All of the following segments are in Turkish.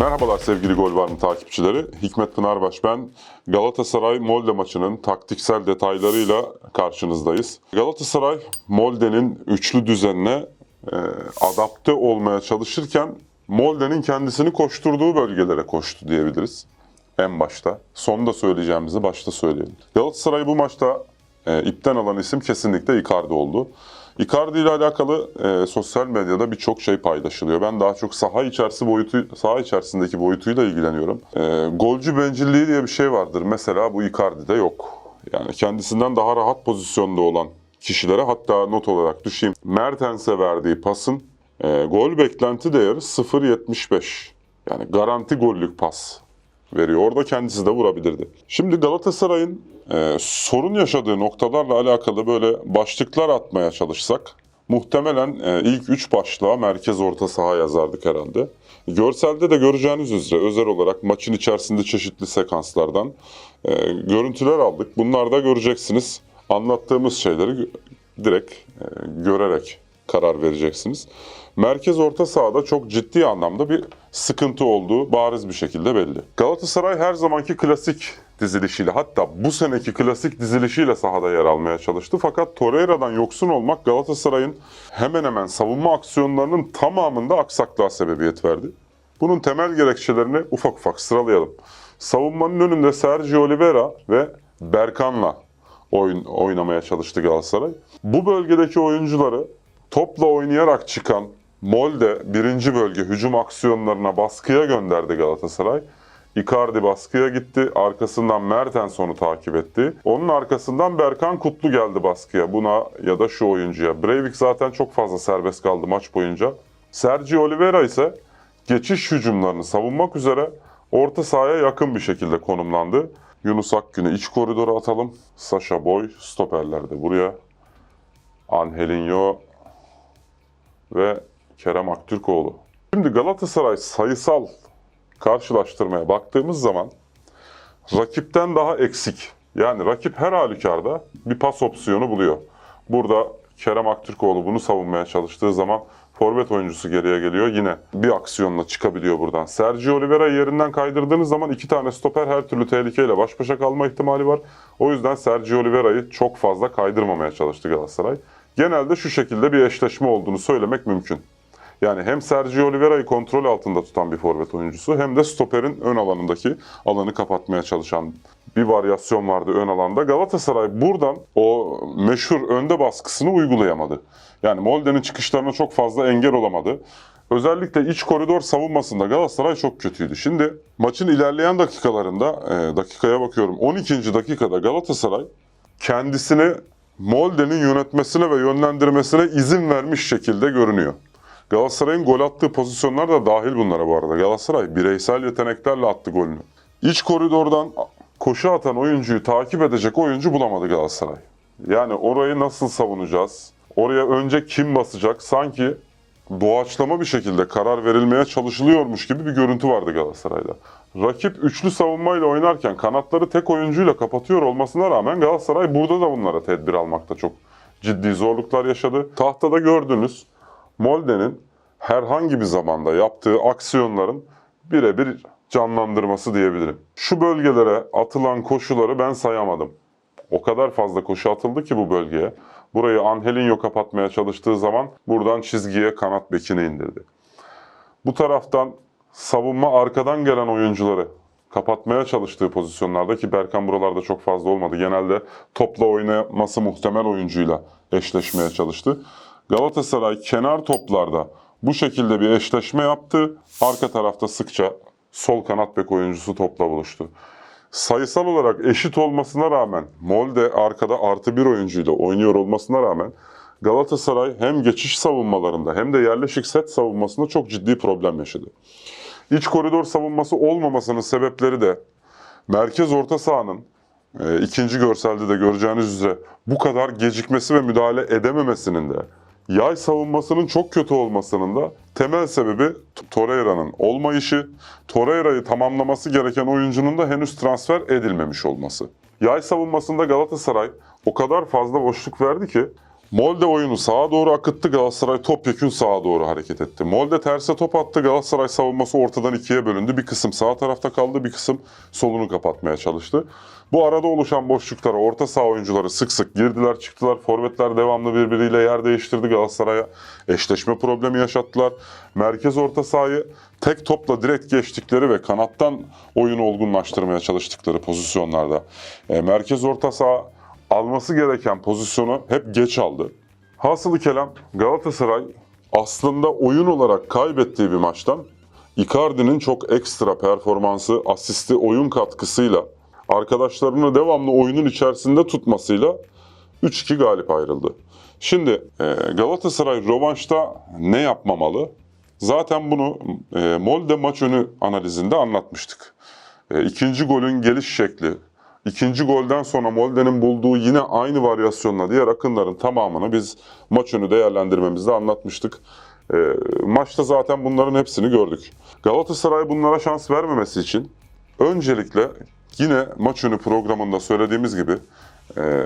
Merhabalar sevgili Gol Var mı takipçileri. Hikmet Pınarbaş ben. Galatasaray Molde maçının taktiksel detaylarıyla karşınızdayız. Galatasaray Molde'nin üçlü düzenine e, adapte olmaya çalışırken Molde'nin kendisini koşturduğu bölgelere koştu diyebiliriz. En başta. Sonda söyleyeceğimizi başta söyleyelim. Galatasaray bu maçta e, ipten alan isim kesinlikle Icardi oldu. Icardi ile alakalı e, sosyal medyada birçok şey paylaşılıyor. Ben daha çok saha içerisi boyutu, saha içerisindeki boyutuyla ilgileniyorum. E, golcü bencilliği diye bir şey vardır. Mesela bu Icardi'de yok. Yani kendisinden daha rahat pozisyonda olan kişilere hatta not olarak düşeyim. Mertens'e verdiği pasın e, gol beklenti değeri 0.75. Yani garanti gollük pas veriyor. Orada kendisi de vurabilirdi. Şimdi Galatasaray'ın e, sorun yaşadığı noktalarla alakalı böyle başlıklar atmaya çalışsak muhtemelen e, ilk 3 başlığa merkez orta saha yazardık herhalde. Görselde de göreceğiniz üzere özel olarak maçın içerisinde çeşitli sekanslardan e, görüntüler aldık. Bunlarda göreceksiniz. Anlattığımız şeyleri direkt e, görerek karar vereceksiniz. Merkez orta sahada çok ciddi anlamda bir sıkıntı olduğu bariz bir şekilde belli. Galatasaray her zamanki klasik dizilişiyle hatta bu seneki klasik dizilişiyle sahada yer almaya çalıştı. Fakat Torreira'dan yoksun olmak Galatasaray'ın hemen hemen savunma aksiyonlarının tamamında aksaklığa sebebiyet verdi. Bunun temel gerekçelerini ufak ufak sıralayalım. Savunmanın önünde Sergio Oliveira ve Berkan'la oyun oynamaya çalıştı Galatasaray. Bu bölgedeki oyuncuları topla oynayarak çıkan Molde birinci bölge hücum aksiyonlarına baskıya gönderdi Galatasaray. Icardi baskıya gitti. Arkasından Mertens onu takip etti. Onun arkasından Berkan Kutlu geldi baskıya. Buna ya da şu oyuncuya. Breivik zaten çok fazla serbest kaldı maç boyunca. Sergio Oliveira ise geçiş hücumlarını savunmak üzere orta sahaya yakın bir şekilde konumlandı. Yunus Akgün'ü iç koridora atalım. Sasha Boy stoperler de buraya. Angelinho ve Kerem Aktürkoğlu. Şimdi Galatasaray sayısal karşılaştırmaya baktığımız zaman rakipten daha eksik. Yani rakip her halükarda bir pas opsiyonu buluyor. Burada Kerem Aktürkoğlu bunu savunmaya çalıştığı zaman forvet oyuncusu geriye geliyor. Yine bir aksiyonla çıkabiliyor buradan. Sergio Oliveira yerinden kaydırdığınız zaman iki tane stoper her türlü tehlikeyle baş başa kalma ihtimali var. O yüzden Sergio Oliveira'yı çok fazla kaydırmamaya çalıştı Galatasaray. Genelde şu şekilde bir eşleşme olduğunu söylemek mümkün. Yani hem Sergio Oliveira'yı kontrol altında tutan bir forvet oyuncusu hem de stoperin ön alanındaki alanı kapatmaya çalışan bir varyasyon vardı ön alanda. Galatasaray buradan o meşhur önde baskısını uygulayamadı. Yani Molde'nin çıkışlarına çok fazla engel olamadı. Özellikle iç koridor savunmasında Galatasaray çok kötüydü. Şimdi maçın ilerleyen dakikalarında, e, dakikaya bakıyorum 12. dakikada Galatasaray kendisini Molde'nin yönetmesine ve yönlendirmesine izin vermiş şekilde görünüyor. Galatasaray'ın gol attığı pozisyonlar da dahil bunlara bu arada. Galatasaray bireysel yeteneklerle attı golünü. İç koridordan koşu atan oyuncuyu takip edecek oyuncu bulamadı Galatasaray. Yani orayı nasıl savunacağız? Oraya önce kim basacak? Sanki doğaçlama bir şekilde karar verilmeye çalışılıyormuş gibi bir görüntü vardı Galatasaray'da. Rakip üçlü savunmayla oynarken kanatları tek oyuncuyla kapatıyor olmasına rağmen Galatasaray burada da bunlara tedbir almakta çok ciddi zorluklar yaşadı. Tahtada gördünüz Molde'nin herhangi bir zamanda yaptığı aksiyonların birebir canlandırması diyebilirim. Şu bölgelere atılan koşuları ben sayamadım. O kadar fazla koşu atıldı ki bu bölgeye. Burayı Angelinho kapatmaya çalıştığı zaman buradan çizgiye kanat bekini indirdi. Bu taraftan savunma arkadan gelen oyuncuları kapatmaya çalıştığı pozisyonlarda ki Berkan buralarda çok fazla olmadı. Genelde topla oynaması muhtemel oyuncuyla eşleşmeye çalıştı. Galatasaray kenar toplarda bu şekilde bir eşleşme yaptı. Arka tarafta sıkça sol kanat bek oyuncusu topla buluştu. Sayısal olarak eşit olmasına rağmen Molde arkada artı bir oyuncuyla oynuyor olmasına rağmen Galatasaray hem geçiş savunmalarında hem de yerleşik set savunmasında çok ciddi problem yaşadı. İç koridor savunması olmamasının sebepleri de merkez orta sahanın e, ikinci görselde de göreceğiniz üzere bu kadar gecikmesi ve müdahale edememesinin de yay savunmasının çok kötü olmasının da temel sebebi Torreira'nın olmayışı, Torreira'yı tamamlaması gereken oyuncunun da henüz transfer edilmemiş olması. Yay savunmasında Galatasaray o kadar fazla boşluk verdi ki Molde oyunu sağa doğru akıttı, Galatasaray topyekün sağa doğru hareket etti. Molde terse top attı, Galatasaray savunması ortadan ikiye bölündü. Bir kısım sağ tarafta kaldı, bir kısım solunu kapatmaya çalıştı. Bu arada oluşan boşluklara orta saha oyuncuları sık sık girdiler çıktılar. Forvetler devamlı birbiriyle yer değiştirdi Galatasaray'a. Eşleşme problemi yaşattılar. Merkez orta sahayı tek topla direkt geçtikleri ve kanattan oyunu olgunlaştırmaya çalıştıkları pozisyonlarda. e, merkez orta saha alması gereken pozisyonu hep geç aldı. Hasılı kelam Galatasaray aslında oyun olarak kaybettiği bir maçtan Icardi'nin çok ekstra performansı, asisti, oyun katkısıyla arkadaşlarını devamlı oyunun içerisinde tutmasıyla 3-2 galip ayrıldı. Şimdi e, Galatasaray rövanşta ne yapmamalı? Zaten bunu e, Molde maç önü analizinde anlatmıştık. E, ikinci golün geliş şekli, ikinci golden sonra Molde'nin bulduğu yine aynı varyasyonla diğer akınların tamamını biz maç önü değerlendirmemizde anlatmıştık. E, maçta zaten bunların hepsini gördük. Galatasaray bunlara şans vermemesi için öncelikle yine maç önü programında söylediğimiz gibi e,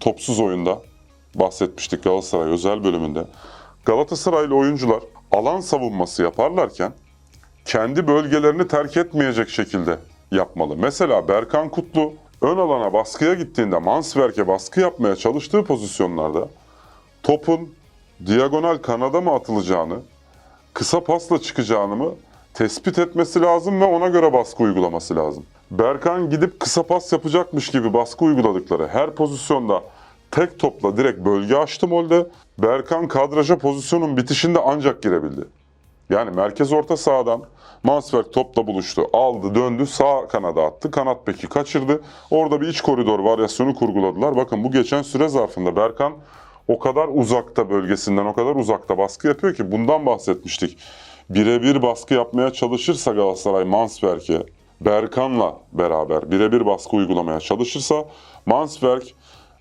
topsuz oyunda bahsetmiştik Galatasaray özel bölümünde. Galatasaraylı oyuncular alan savunması yaparlarken kendi bölgelerini terk etmeyecek şekilde yapmalı. Mesela Berkan Kutlu ön alana baskıya gittiğinde Mansverk'e baskı yapmaya çalıştığı pozisyonlarda topun diagonal kanada mı atılacağını, kısa pasla çıkacağını mı tespit etmesi lazım ve ona göre baskı uygulaması lazım. Berkan gidip kısa pas yapacakmış gibi baskı uyguladıkları her pozisyonda tek topla direkt bölge açtı Molde. Berkan kadraja pozisyonun bitişinde ancak girebildi. Yani merkez orta sahadan Mansberg topla buluştu. Aldı, döndü, sağ kanada attı. Kanat beki kaçırdı. Orada bir iç koridor varyasyonu kurguladılar. Bakın bu geçen süre zarfında Berkan o kadar uzakta bölgesinden, o kadar uzakta baskı yapıyor ki bundan bahsetmiştik. Birebir baskı yapmaya çalışırsa Galatasaray Mansberg'e Berkan'la beraber birebir baskı uygulamaya çalışırsa Mansberg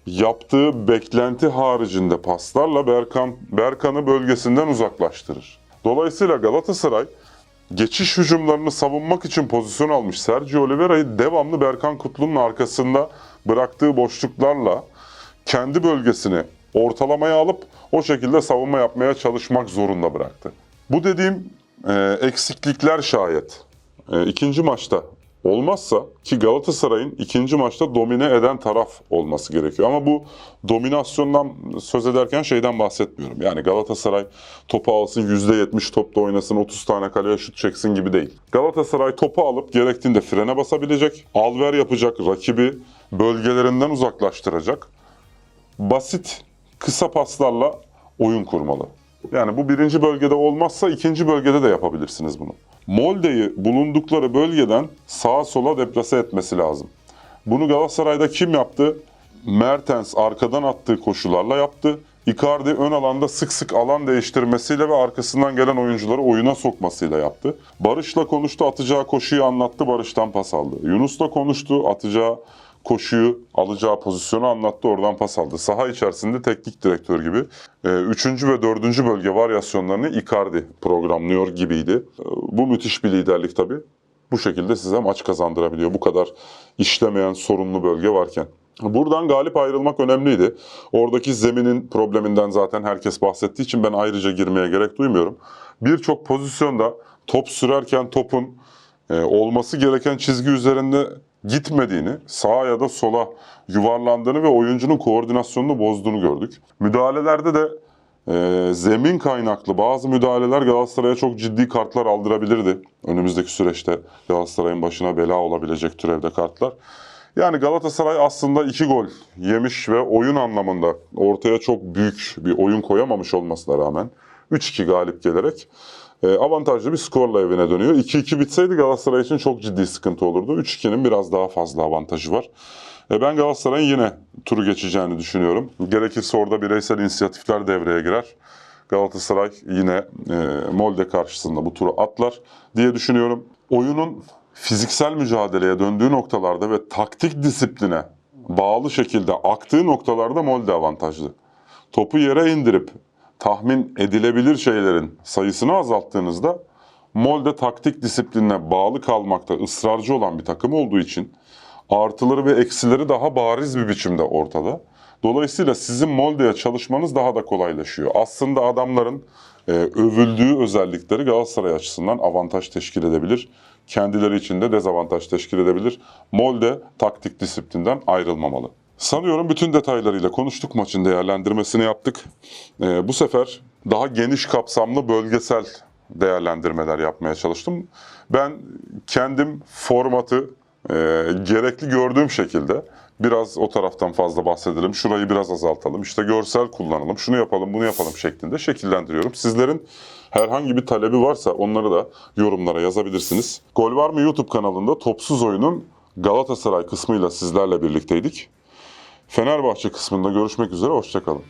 yaptığı beklenti haricinde paslarla Berkan Berkan'ı bölgesinden uzaklaştırır. Dolayısıyla Galatasaray geçiş hücumlarını savunmak için pozisyon almış Sergio Oliveira'yı devamlı Berkan Kutlu'nun arkasında bıraktığı boşluklarla kendi bölgesini ortalamaya alıp o şekilde savunma yapmaya çalışmak zorunda bıraktı. Bu dediğim e, eksiklikler şayet e, ikinci maçta olmazsa ki Galatasaray'ın ikinci maçta domine eden taraf olması gerekiyor. Ama bu dominasyondan söz ederken şeyden bahsetmiyorum. Yani Galatasaray topu alsın %70 topla oynasın 30 tane kaleye şut çeksin gibi değil. Galatasaray topu alıp gerektiğinde frene basabilecek, alver yapacak, rakibi bölgelerinden uzaklaştıracak. Basit, kısa paslarla oyun kurmalı. Yani bu birinci bölgede olmazsa ikinci bölgede de yapabilirsiniz bunu. Molde'yi bulundukları bölgeden sağa sola deplase etmesi lazım. Bunu Galatasaray'da kim yaptı? Mertens arkadan attığı koşularla yaptı. Icardi ön alanda sık sık alan değiştirmesiyle ve arkasından gelen oyuncuları oyuna sokmasıyla yaptı. Barış'la konuştu, atacağı koşuyu anlattı, Barış'tan pas aldı. Yunus'la konuştu, atacağı koşuyu, alacağı pozisyonu anlattı, oradan pas aldı. Saha içerisinde teknik direktör gibi. e, Üçüncü ve dördüncü bölge varyasyonlarını Icardi programlıyor gibiydi. E, Bu müthiş bir liderlik tabii. Bu şekilde size maç kazandırabiliyor. Bu kadar işlemeyen sorunlu bölge varken. Buradan galip ayrılmak önemliydi. Oradaki zeminin probleminden zaten herkes bahsettiği için ben ayrıca girmeye gerek duymuyorum. Birçok pozisyonda top sürerken topun e, olması gereken çizgi üzerinde gitmediğini, sağa ya da sola yuvarlandığını ve oyuncunun koordinasyonunu bozduğunu gördük. Müdahalelerde de e, zemin kaynaklı bazı müdahaleler Galatasaray'a çok ciddi kartlar aldırabilirdi. Önümüzdeki süreçte Galatasaray'ın başına bela olabilecek türevde kartlar. Yani Galatasaray aslında iki gol yemiş ve oyun anlamında ortaya çok büyük bir oyun koyamamış olmasına rağmen 3-2 galip gelerek avantajlı bir skorla evine dönüyor. 2-2 bitseydi Galatasaray için çok ciddi sıkıntı olurdu. 3-2'nin biraz daha fazla avantajı var. E, ben Galatasaray'ın yine turu geçeceğini düşünüyorum. Gerekirse orada bireysel inisiyatifler devreye girer. Galatasaray yine e, Molde karşısında bu turu atlar diye düşünüyorum. Oyunun fiziksel mücadeleye döndüğü noktalarda ve taktik disipline bağlı şekilde aktığı noktalarda Molde avantajlı. Topu yere indirip tahmin edilebilir şeylerin sayısını azalttığınızda Molde taktik disiplinine bağlı kalmakta ısrarcı olan bir takım olduğu için artıları ve eksileri daha bariz bir biçimde ortada. Dolayısıyla sizin Molde'ye çalışmanız daha da kolaylaşıyor. Aslında adamların e, övüldüğü özellikleri Galatasaray açısından avantaj teşkil edebilir. Kendileri için de dezavantaj teşkil edebilir. Molde taktik disiplinden ayrılmamalı. Sanıyorum bütün detaylarıyla konuştuk maçın değerlendirmesini yaptık. E, bu sefer daha geniş kapsamlı bölgesel değerlendirmeler yapmaya çalıştım. Ben kendim formatı e, gerekli gördüğüm şekilde biraz o taraftan fazla bahsedelim, şurayı biraz azaltalım, işte görsel kullanalım, şunu yapalım, bunu yapalım şeklinde şekillendiriyorum. Sizlerin herhangi bir talebi varsa onları da yorumlara yazabilirsiniz. Gol Var mı YouTube kanalında Topsuz Oyun'un Galatasaray kısmıyla sizlerle birlikteydik. Fenerbahçe kısmında görüşmek üzere, hoşçakalın.